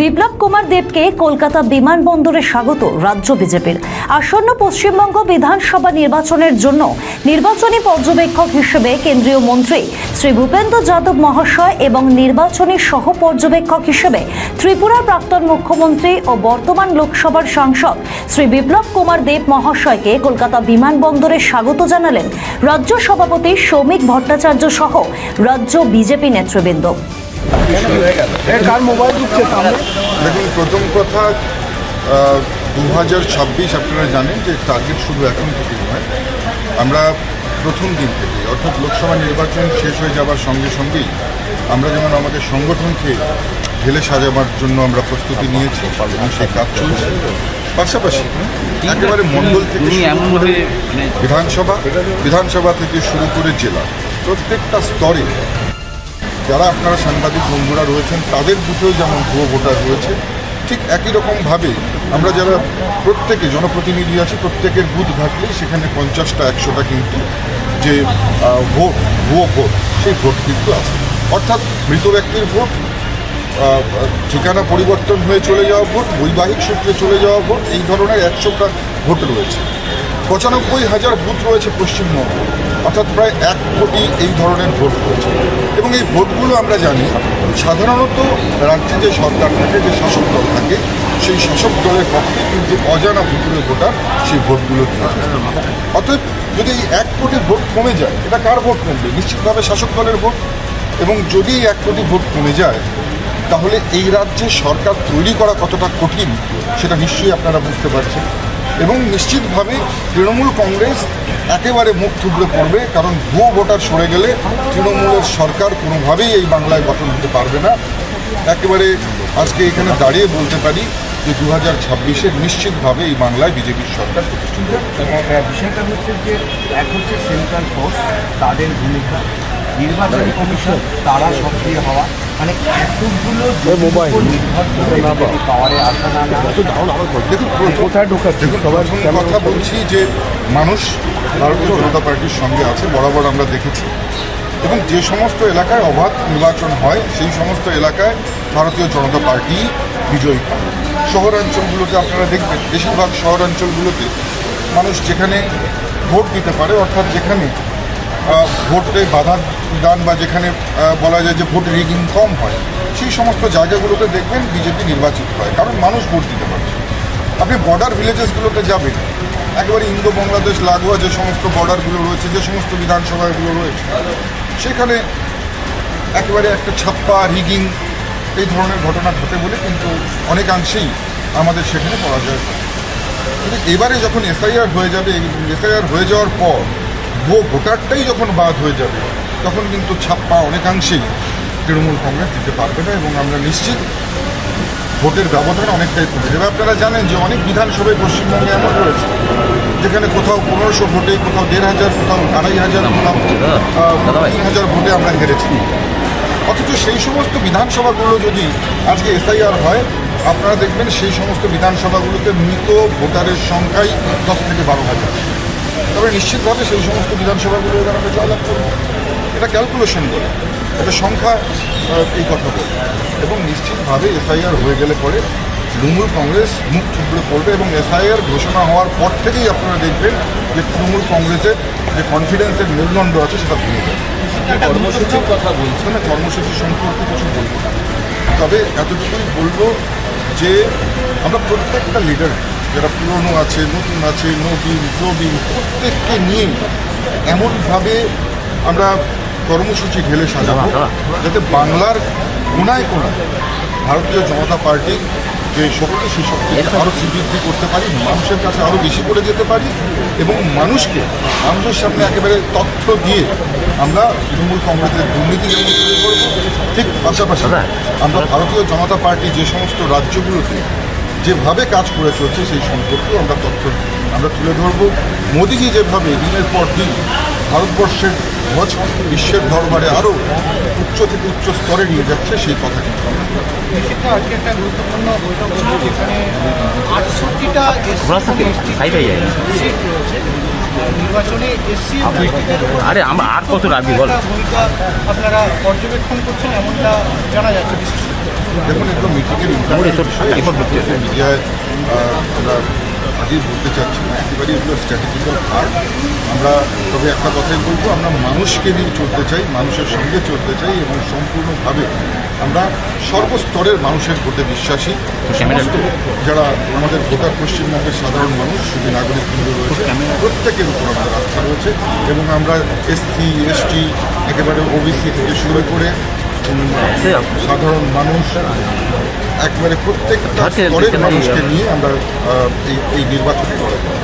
বিপ্লব কুমার দেবকে কলকাতা বিমানবন্দরে স্বাগত রাজ্য বিজেপির। আসন্ন পশ্চিমবঙ্গ বিধানসভা নির্বাচনের জন্য নির্বাচনী পর্যবেক্ষক হিসেবে কেন্দ্রীয় মন্ত্রী শ্রী ভূপেন্দ্র যাদব মহাশয় এবং নির্বাচনী সহ পর্যবেক্ষক হিসেবে ত্রিপুরার প্রাক্তন মুখ্যমন্ত্রী ও বর্তমান লোকসভার সাংসদ শ্রী বিপ্লব কুমার দেব মহাশয়কে কলকাতা বিমানবন্দরে স্বাগত জানালেন রাজ্য সভাপতি সৌমিক ভট্টাচার্য সহ রাজ্য বিজেপি নেতৃবৃন্দ। কার মোবাইল ঢুকছে সামনে? দেখুন প্রথম কথা দু হাজার ছাব্বিশ আপনারা জানেন যে টার্গেট শুধু এখন থেকে নয়। আমরা প্রথম দিন থেকে অর্থাৎ লোকসভা নির্বাচন শেষ হয়ে যাওয়ার সঙ্গে সঙ্গেই আমরা যেমন আমাদের সংগঠনকে ঢেলে সাজাবার জন্য আমরা প্রস্তুতি নিয়েছি এবং সেই কাজ চলছে। পাশাপাশি একেবারে মণ্ডল থেকে মানে বিধানসভা বিধানসভা থেকে শুরু করে জেলা প্রত্যেকটা স্তরে যারা আপনারা সাংবাদিক বন্ধুরা রয়েছেন, তাদের বুথেও যেমন ভুয়ো ভোটার রয়েছে, ঠিক একই রকমভাবে আমরা যারা প্রত্যেকে জনপ্রতিনিধি আছি, প্রত্যেকের বুথ ঘাটলেই সেখানে পঞ্চাশটা, একশোটা কিন্তু যে ভোট, ভুয়ো ভোট, সেই ভোট কিন্তু আছে। অর্থাৎ মৃত ব্যক্তির ভোট ঠিকানা পরিবর্তন হয়ে চলে যাওয়া ভোট, বৈবাহিক সূত্রে চলে যাওয়া ভোট, এই ধরনের একশোটা ভোট রয়েছে। পঁচানব্বই হাজার বুথ রয়েছে পশ্চিমবঙ্গে। অর্থাৎ প্রায় এক কোটি এই ধরনের ভোট রয়েছে এবং এই ভোটগুলো আমরা জানি, সাধারণত রাজ্যে যে সরকার থাকে, যে শাসক দল থাকে, সেই শাসক দলের পক্ষে কিন্তু অজানা ভুতুরে ভোটার সেই ভোটগুলো। অতএব যদি এই এক কোটি ভোট কমে যায়, এটা কার ভোট কমবে? নিশ্চিতভাবে শাসক দলের ভোট। এবং যদি এক কোটি ভোট কমে যায়, তাহলে এই রাজ্যে সরকার তৈরি করা কতটা কঠিন, সেটা নিশ্চয়ই আপনারা বুঝতে পারছেন। এবং নিশ্চিতভাবে তৃণমূল কংগ্রেস একেবারে মুখ থুবড়ে পড়বে, কারণ ভুয়ো ভোটার সরে গেলে তৃণমূলের সরকার কোনোভাবেই এই বাংলায় গঠন হতে পারবে না। একেবারে আজকে এখানে দাঁড়িয়ে বলতে পারি যে দু হাজার ছাব্বিশে নিশ্চিতভাবে এই বাংলায় বিজেপির সরকার প্রতিষ্ঠিত। বিষয়টা হচ্ছে যে এক হচ্ছে সেন্ট্রাল ফোর্স, তাদের ভূমিকা। নির্বাচন কমিশন, তারা সক্রিয় হওয়া। মানে এতগুলো করে পাওয়ারে আসা না কোথায় ঢোকাচ্ছে কথা বলছি যে মানুষ ভারতীয় জনতা পার্টির সঙ্গে আছে বরাবর আমরা দেখেছি। এবং যে সমস্ত এলাকায় অবাধ নির্বাচন হয় সেই সমস্ত এলাকায় ভারতীয় জনতা পার্টি বিজয়ী হয়। শহরাঞ্চলগুলোতে আপনারা দেখবেন বেশিরভাগ শহরাঞ্চলগুলোতে মানুষ যেখানে ভোট দিতে পারে অর্থাৎ যেখানে ভোটে বাধা দান বা যেখানে বলা যায় যে ভোট রিগিং কম হয়, সেই সমস্ত জায়গাগুলোতে দেখবেন বিজেপি নির্বাচিত হয়, কারণ মানুষ ভোট দিতে পারছে আপনি বর্ডার ভিলেজেসগুলোতে যাবেন, একেবারে ইন্দো বাংলাদেশ, লাগোয়া যে সমস্ত বর্ডারগুলো রয়েছে, যে সমস্ত বিধানসভাগুলো রয়েছে, সেখানে একেবারে একটা ছাপ্পা রিগিং, এই ধরনের ঘটনা ঘটে বলে কিন্তু অনেকাংশেই আমাদের সেখানে পরাজয় কিন্তু এবারে যখন এসআইআর হয়ে যাবে এসআইআর হয়ে যাওয়ার পর ভুয়ো ভোটারটাই যখন বাদ হয়ে যাবে তখন কিন্তু ছাপ্পা অনেকাংশেই তৃণমূল কংগ্রেস দিতে পারবে না এবং আমরা নিশ্চিত ভোটের ব্যবধান অনেকটাই কমে যাবে। আপনারা জানেন যে অনেক বিধানসভায় পশ্চিমবঙ্গে এমন রয়েছে যেখানে কোথাও পনেরোশো ভোটে কোথাও দেড় হাজার কোথাও আড়াই হাজার কোথাও তিন হাজার ভোটে আমরা হেরেছি। অথচ সেই সমস্ত বিধানসভাগুলো যদি আজকে এসআইআর হয় আপনারা দেখবেন সেই সমস্ত বিধানসভাগুলোতে মৃত ভোটারের সংখ্যাই দশ থেকে বারো হাজার। তবে নিশ্চিতভাবে সেই সমস্ত বিধানসভাগুলো এবার আমরা জয়লাভ করব। এটা ক্যালকুলেশন বলে। এটা সংখ্যা এই কথা বলে। এবং নিশ্চিতভাবে এসআইআর হয়ে গেলে পরে তৃণমূল কংগ্রেস মুখ থুবড়ে পড়বে এবং এসআইআর ঘোষণা হওয়ার পর থেকেই আপনারা দেখবেন যে তৃণমূল কংগ্রেসের যে কনফিডেন্সের মেরুদণ্ড আছে সেটা ভেঙে যাবে কর্মসূচির কথা বলছো না কর্মসূচি সম্পর্কে কিছু বলব না। তবে এতটুকুই বলব যে আমরা প্রত্যেকটা লিডার যারা পুরনো আছে নতুন আছে নবীন প্রবীণ প্রত্যেককে নিয়ে এমনভাবে আমরা কর্মসূচি ঢেলে সাজাবো যাতে বাংলার কোনায় কোনায় ভারতীয় জনতা পার্টি যে শক্তি সেই শক্তিকে আরও শ্রীবৃদ্ধি করতে পারি মানুষের কাছে আরও বেশি করে যেতে পারি এবং মানুষকে মানুষের সামনে একেবারে তথ্য দিয়ে আমরা তৃণমূল কংগ্রেসের দুর্নীতি যেমন ঠিক পাশাপাশি আমরা ভারতীয় জনতা পার্টি যে সমস্ত রাজ্যগুলোতে যেভাবে কাজ করে চলছে সেই সম্পর্কে আমরা তথ্য আমরা তুলে ধরব। মোদীজি যেভাবে দিনের পর দিন ভারতবর্ষের ধ্বজ বিশ্বের দরবারে আরও উচ্চ থেকে উচ্চ স্তরে নিয়ে যাচ্ছে সেই কথা কিন্তু নির্বাচনে এসসি আরে আমরা আর কত রাখবি বল আপনারা পর্যবেক্ষণ করছেন এমনটা জানা যাচ্ছে। দেখুন এগুলো মিটিংয়ের মিডিয়ায় আমরা আজই বলতে চাচ্ছি না একেবারে এগুলো স্ট্র্যাটেজিক্যাল পার্ট আমরা তবে একটা কথাই বলব আমরা মানুষকে নিয়ে চলতে চাই মানুষের সঙ্গে চলতে চাই এবং সম্পূর্ণভাবে আমরা সর্বস্তরের মানুষের প্রতি বিশ্বাসী। যারা আমাদের গোটা পশ্চিমবঙ্গের সাধারণ মানুষ শুধু নাগরিকবৃন্দ রয়েছে প্রত্যেকের উপর আমাদের আস্থা রয়েছে। এবং আমরা এসসি এসটি একেবারে ওবিসি থেকে শুরু করে সাধারণ মানুষ একবারে প্রত্যেকটা স্তরের মানুষকে নিয়ে আমরা এই এই নির্বাচনে করব।